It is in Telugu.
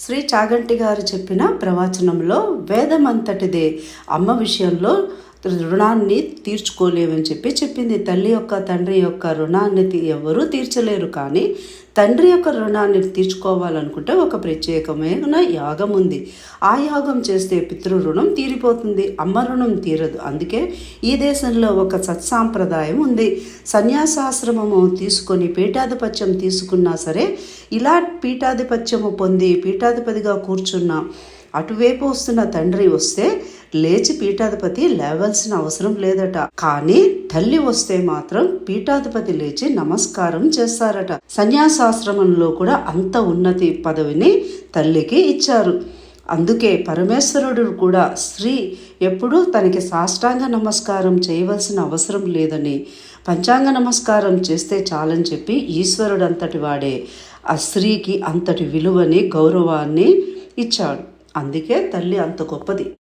శ్రీ చాగంటి గారు చెప్పిన ప్రవచనంలో వేదమంతటిదే. అమ్మ విషయంలో రుణాన్ని తీర్చుకోలేవని చెప్పి చెప్పింది. తల్లి యొక్క తండ్రి యొక్క రుణాన్ని ఎవరూ తీర్చలేరు కానీ తండ్రి యొక్క రుణాన్ని తీర్చుకోవాలనుకుంటే ఒక ప్రత్యేకమైన యాగం ఉంది. ఆ యాగం చేస్తే పితృ రుణం తీరిపోతుంది అమ్మ రుణం తీరదు. అందుకే ఈ దేశంలో ఒక సత్సాంప్రదాయం ఉంది. సన్యాసాశ్రమము తీసుకొని పీఠాధిపత్యం తీసుకున్నా సరే ఇలా పీఠాధిపత్యము పొంది పీఠాధిపతిగా కూర్చున్న అటువైపు వస్తున్న తండ్రి వస్తే లేచి పీఠాధిపతి లేవాల్సిన అవసరం లేదట. కానీ తల్లి వస్తే మాత్రం పీఠాధిపతి లేచి నమస్కారం చేస్తారట. సన్యాసాశ్రమంలో కూడా అంత ఉన్నతి పదవిని తల్లికి ఇచ్చారు. అందుకే పరమేశ్వరుడు కూడా స్త్రీ ఎప్పుడూ తనకి సాష్టాంగ నమస్కారం చేయవలసిన అవసరం లేదని పంచాంగ నమస్కారం చేస్తే చాలని చెప్పి ఈశ్వరుడు అంతటి వాడే ఆ స్త్రీకి అంతటి విలువని గౌరవాన్ని ఇచ్చాడు. అందుకే తల్లి అంత గొప్పది.